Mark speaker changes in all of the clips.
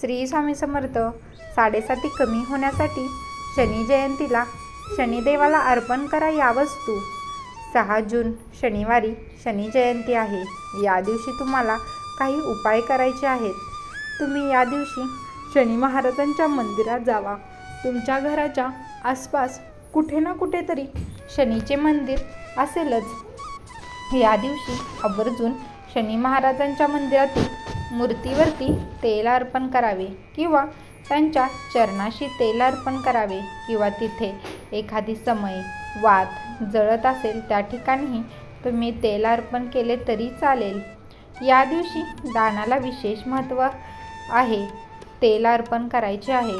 Speaker 1: श्री स्वामी समर्थ साडेसाती कमी होण्यासाठी शनी जयंतीला शनिदेवाला अर्पण करा या वस्तू. सहा जून शनिवारी शनी जयंती आहे. या दिवशी तुम्हाला काही उपाय करायचे आहेत. तुम्ही या दिवशी शनी महाराजांच्या मंदिरात जावा. तुमच्या घराच्या आसपास कुठे ना कुठेतरी शनीचे मंदिर असेलच. या दिवशी आवर्जून शनी महाराजांच्या मंदिरातील मूर्तीवरती तेल अर्पण करावे किंवा त्यांच्या चरणाशी तेल अर्पण करावे किंवा तिथे एखादी समय वात जळत असेल त्या ठिकाणीही तुम्ही तेल अर्पण केले तरी चालेल. या दिवशी दानाला विशेष महत्त्व आहे. तेल अर्पण करायचे आहे.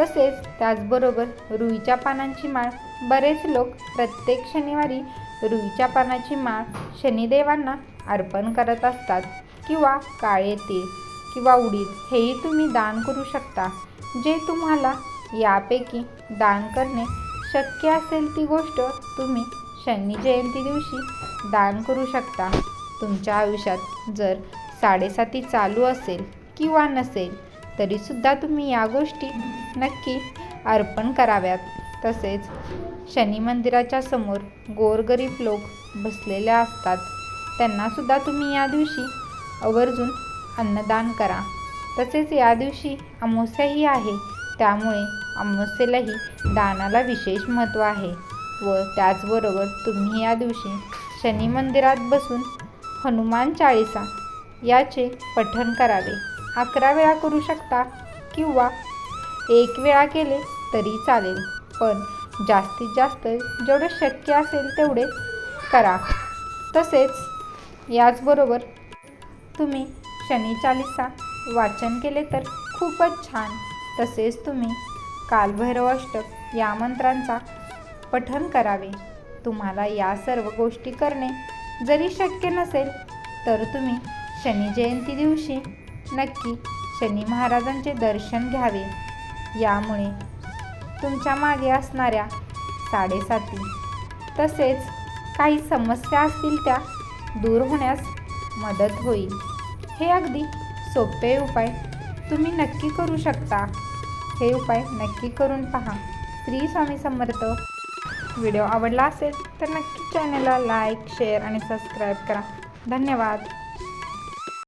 Speaker 1: तसेच त्याचबरोबर रुईच्या पानांची माळ. बरेच लोक प्रत्येक शनिवारी रुईच्या पानाची माळ शनिदेवांना अर्पण करत असतात. किंवा काळे तीळ किंवा उडीद हेही तुम्ही दान करू शकता. जे तुम्हाला यापैकी दान करणे शक्य असेल ती गोष्ट तुम्ही शनी जयंती दिवशी दान करू शकता. तुमच्या आयुष्यात जर साडेसाती चालू असेल किंवा नसेल तरीसुद्धा तुम्ही या गोष्टी नक्की अर्पण कराव्यात. तसेच शनी मंदिराच्या समोर गोरगरीब लोक बसलेले असतात. त्यांनासुद्धा तुम्ही या दिवशी आवर्जून अन्नदान करा. तसेच या दिवशी अमावस्याही आहे. त्यामुळे अमावस्येलाही दानाला विशेष महत्त्व आहे व त्याचबरोबर तुम्ही या दिवशी शनी मंदिरात बसून हनुमान चाळीसा याचे पठण करावे. अकरा वेळा करू शकता किंवा एक वेळा केले तरी चालेल. पण जास्तीत जास्त जेवढे शक्य असेल तेवढे करा. तसेच याचबरोबर तुम्ही शनी चालीसा वाचन केले तर खूपच छान. तसेच तुम्ही कालभैरव अष्टक या मंत्रांचा पठन करावे. तुम्हाला या सर्व गोष्टी करणे जरी शक्य नसेल तर तुम्ही शनी जयंती दिवशी नक्की शनी महाराजांचे दर्शन घ्यावे. यामुळे तुमच्या मागे असणाऱ्या साडेसाती तसेच काही समस्या असतील त्या दूर होण्यास मदत होईल. हे अगदी सोपे उपाय. तुम्ही नक्की करू शकता. हे उपाय नक्की करून पहा. श्री स्वामी समर्थ. व्हिडिओ आवडला असेल तर नक्की चॅनलला लाईक शेअर आणि सबस्क्राईब करा. धन्यवाद.